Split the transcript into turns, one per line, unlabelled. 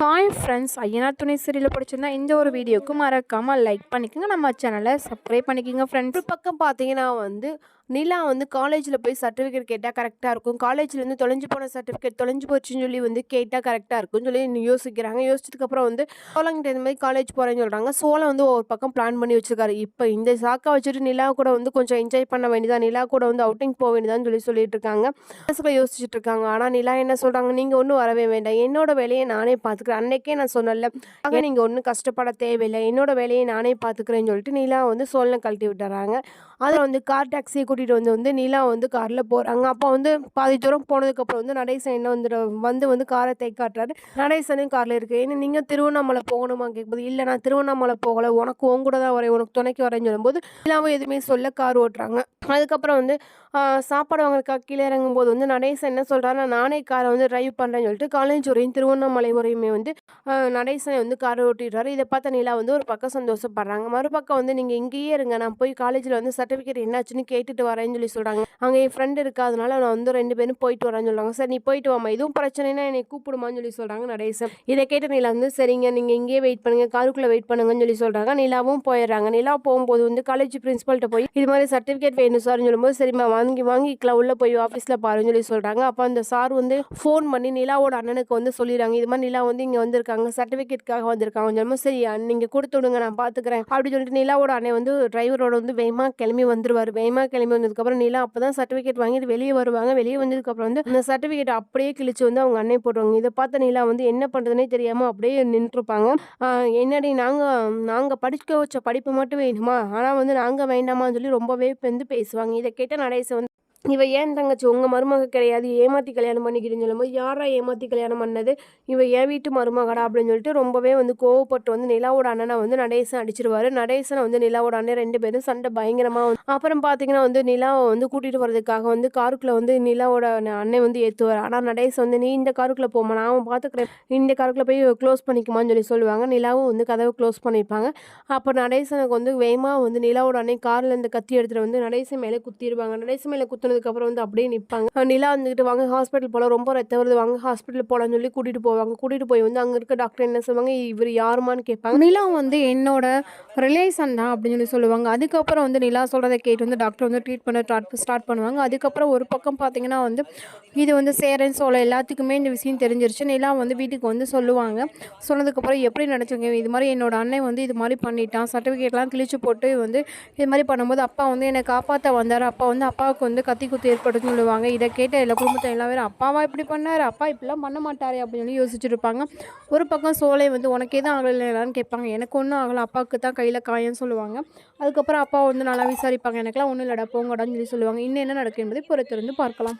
Hi friends Ayyanar துணை serial பிடிச்சிருந்தா இந்த ஒரு வீடியோக்கு மறக்காமல் லைக் பண்ணிக்கோங்க. நம்ம சேனலை சப்ஸ்கிரைப் பண்ணிக்கோங்க ஃப்ரெண்ட்ஸ்
ஒரு பக்கம் பார்த்தீங்கன்னா வந்து நிலா வந்து காலேஜில் போய் சர்டிஃபிகேட் கேட்டால் கரெக்டாக இருக்கும். காலேஜ்லேருந்து தொலைஞ்சு போன சர்டிஃபிகேட் தொலைஞ்சு போச்சுன்னு சொல்லி வந்து கேட்டால் கரெக்டாக இருக்கும்னு சொல்லி யோசிக்கிறாங்க. யோசிச்சதுக்கப்புறம் வந்து சோழங்கிட்ட இந்த மாதிரி காலேஜ் போகிறேன்னு சொல்கிறாங்க சோளம் வந்து ஒரு பக்கம் பிளான் பண்ணி வச்சிருக்காரு. இப்போ இந்த சாக்கா வச்சுட்டு நிலா கூட வந்து கொஞ்சம் என்ஜாய் பண்ண வேண்டியதாக நிலா கூட வந்து அவுட்டிங் போக வேண்டியதான்னு சொல்லி சொல்லிட்டு இருக்காங்க. மனசுக்குள்ள யோசிச்சுட்டு இருக்காங்க. ஆனால் நிலா என்ன சொல்கிறாங்க நீங்கள் ஒன்றும் வரவே வேண்டாம். என்னோட வேலையை நானே பார்த்துக்கிறேன் அன்னைக்கே நான் சொன்னல ஆக நீங்கள் ஒன்றும் கஷ்டப்பட தேவையில்லை. என்னோட வேலையை நானே பார்த்துக்கிறேன்னு சொல்லிட்டு நிலா வந்து சோழனை கழட்டி விட்டுறாங்க. அதில் வந்து கார் டாக்ஸியை கூட்டிகிட்டு வந்து வந்து நிலா வந்து காரில் போகிறாங்க அப்போ வந்து பாதி தூரம் போனதுக்கப்புறம் வந்து நடேசன் என்ன வந்து வந்து வந்து காரை தேக்காட்டுறாரு நடேசனும் காரில் இருக்குது ஏன்னா நீங்கள் திருவண்ணாமலை போகணுமா கேட்கும்போது இல்லை நான் திருவண்ணாமலை போகலை. உனக்கு உன் கூட தான் வரேன். உனக்கு துணைக்கு வரேன்னு சொல்லும்போது நிலாவும் எதுவுமே சொல்ல கார் ஓட்டுறாங்க. அதுக்கப்புறம் வந்து சாப்பாடு வாங்குறதுக்காக கீழே இறங்கும்போது வந்து நடேசன் என்ன சொல்கிறாருன்னா நானே காரை வந்து டிரைவ் பண்ணுறேன்னு சொல்லிட்டு காலேஜுரையும் திருவண்ணாமலை உரையுமே வந்து நடேசனை வந்து காரை ஓட்டிடுறாரு. இதை பார்த்த நிலா வந்து ஒரு பக்கம் சந்தோஷப்படுறாங்க. மறுபக்கம் வந்து நீங்கள் இங்கேயே இருங்க நான் போய் காலேஜில் வந்து சர்டிஃபிகேட் என்னாச்சுன்னு கேட்டுட்டு வரேன்னு சொல்லி சொல்கிறாங்க அங்கே என் ஃப்ரெண்டு இருக்கா அதனால நான் வந்து ரெண்டு பேரும் போயிட்டு வரேன்னு சொல்கிறாங்க சரி நீ போயிட்டு வாமா எதுவும் பிரச்சனைனா என்னை கூப்பிடுமான்னு சொல்லி சொல்கிறாங்க நடேசன். இதை கேட்ட நிலா வந்து சரிங்க நீங்கள் இங்கேயே வெயிட் பண்ணுங்க காருக்குள்ளே வெயிட் பண்ணுங்கன்னு சொல்லி சொல்கிறாங்க நிலாவும் போயிடுறாங்க. நிலா போகும்போது வந்து காலேஜ் பிரின்சிபல்கிட்ட போய் இது மாதிரி சர்டிஃபிகேட் வேணும் சார்னு சொல்லும்போது சரிம்மா வாங்கி வாங்கிக்கலாம் உள்ளே போய் ஆஃபீஸில் பாருன்னு சொல்லி சொல்கிறாங்க அப்போ அந்த சார் வந்து ஃபோன் பண்ணி நிலாவோட அண்ணனுக்கு வந்து சொல்லிடுறாங்க. இது மாதிரி நிலா வந்து இங்கே வந்திருக்காங்க. சர்டிஃபிகேட்காக வந்திருக்காங்க. சொல்லும்போது சரி நீங்கள் கொடுத்து விடுங்க நான் பார்த்துக்கிறேன் அப்படி சொல்லிட்டு நிலாவோட அண்ணன் வந்து டிரைவரோட வந்து வேகமாக கிளம்பி வந்துருவார். வேகமாக கிளம்பி வந்ததுக்கப்புறம் நிலா அப்போ தான் சர்டிஃபிகேட் வாங்கிட்டு வெளியே வருவாங்க. வெளியே வந்ததுக்கப்புறம் வந்து அந்த சர்டிஃபிகேட் அப்படியே கிழிச்சு வந்து அவங்க அண்ணன் போட்டுருவாங்க. இதை பார்த்த நிலா வந்து என்ன பண்ணுறதுனே தெரியாமல் அப்படியே நின்றுருப்பாங்க. என்னடி நாங்கள் நாங்கள் படிக்க வச்ச படிப்பு மட்டும் வேணுமா? ஆனால் வந்து நாங்கள் வேண்டாமான்னு சொல்லி ரொம்பவே வந்து பேசுவாங்க. இதை கேட்ட நடேசன் இவ ஏன் தங்கச்சி? உங்கள் மருமக கிடையாது. ஏமாற்றி கல்யாணம் பண்ணிக்கிறேன்னு சொல்லும்போது யாரா ஏமாற்றி கல்யாணம் பண்ணது? இவ ஏன் வீட்டு மருமகடா அப்படின்னு சொல்லிட்டு ரொம்பவே வந்து கோவப்பட்டு வந்து நிலாவோட அண்ணனை வந்து நடேசன் அடிச்சிருவாரு. நடேசனை வந்து நிலாவோட அண்ணன் ரெண்டு பேரும் சண்டை பயங்கரமாக வந்து அப்புறம் பார்த்தீங்கன்னா வந்து நிலாவை வந்து கூட்டிகிட்டு வரதுக்காக வந்து காருக்குள்ளே வந்து நிலாவோட அண்ணன் வந்து ஏற்றுவார் ஆனால் நடேசன் வந்து நீ இந்த காருக்குள்ளே போமா நான் அவன் பார்த்துக்கிறேன் இந்த காருக்குள்ளே போய் க்ளோஸ் பண்ணிக்குமான்னு சொல்லி சொல்லுவாங்க. நிலாவும் வந்து கதவை க்ளோஸ் பண்ணிப்பாங்க. அப்போ நடேசனுக்கு வந்து வேகமாக வந்து நிலாவோட அண்ணன் காரில் இருந்து கத்தி எடுத்துகிட்டு வந்து நடேசன் மேலே குத்திடுவாங்க நடேசன் மேலே குத்துனதுக்கப்புறம் வந்து அப்படியே நிற்பாங்க நிலா வந்துக்கிட்டு வாங்க ஹாஸ்பிட்டல் போகலாம் ரொம்ப ரத்தம் வருது. வாங்க ஹாஸ்பிட்டல் போகலான்னு சொல்லி கூட்டிகிட்டு போவாங்க. கூட்டிகிட்டு போய் வந்து அங்கே இருக்க டாக்டர் என்ன சொல்லுவாங்க? இவர் யாருமான்னு கேட்பாங்க.
நிலா வந்து என்னோட ரிலேஷன் தான் அப்படின்னு சொல்லி சொல்லுவாங்க. அதுக்கப்புறம் வந்து நிலா சொல்கிறத கேட்டு வந்து டாக்டர் வந்து ட்ரீட் பண்ண ஸ்டார்ட் ஸ்டார்ட் பண்ணுவாங்க. அதுக்கப்புறம் ஒரு பக்கம் பார்த்தீங்கன்னா வந்து இது வந்து சேரன் சோழ எல்லாத்துக்குமே இந்த விஷயம் தெரிஞ்சிருச்சு. நிலா வந்து வீட்டுக்கு வந்து சொல்லுவாங்க. சொன்னதுக்கப்புறம் எப்படி நினச்சிங்க இது மாதிரி என்னோட அண்ணன் வந்து இது மாதிரி பண்ணிட்டான். சர்டிஃபிகேட்லாம் கிழிச்சு போட்டு வந்து இது மாதிரி பண்ணும்போது அப்பா வந்து என்னை காப்பாற்ற வந்தார். அப்பா வந்து அப்பாவுக்கு வந்து சாத்தி குத்து ஏற்படுதுன்னு சொல்லுவாங்க. இதை கேட்ட எல்லா குடும்பத்தை எல்லா பேரும் அப்பாவா இப்படி பண்ணார்? அப்பா இப்படிலாம் பண்ண மாட்டாரே அப்படின்னு சொல்லி யோசிச்சுட்டு இருப்பாங்க ஒரு பக்கம் சோலை வந்து உனக்கே தான் ஆகலை எல்லாரும் கேட்பாங்க. எனக்கு ஒன்றும் ஆகலை அப்பாவுக்கு தான் கையில் காயம்னு சொல்லுவாங்க. அதுக்கப்புறம் அப்பா வந்து நல்லா விசாரிப்பாங்க. எனக்குலாம் ஒன்றும் இல்லைடா போங்கடான்னு சொல்லி சொல்லுவாங்க. இன்னும் என்ன நடக்கும் என்பதை பொறுத்திருந்து பார்க்கலாம்.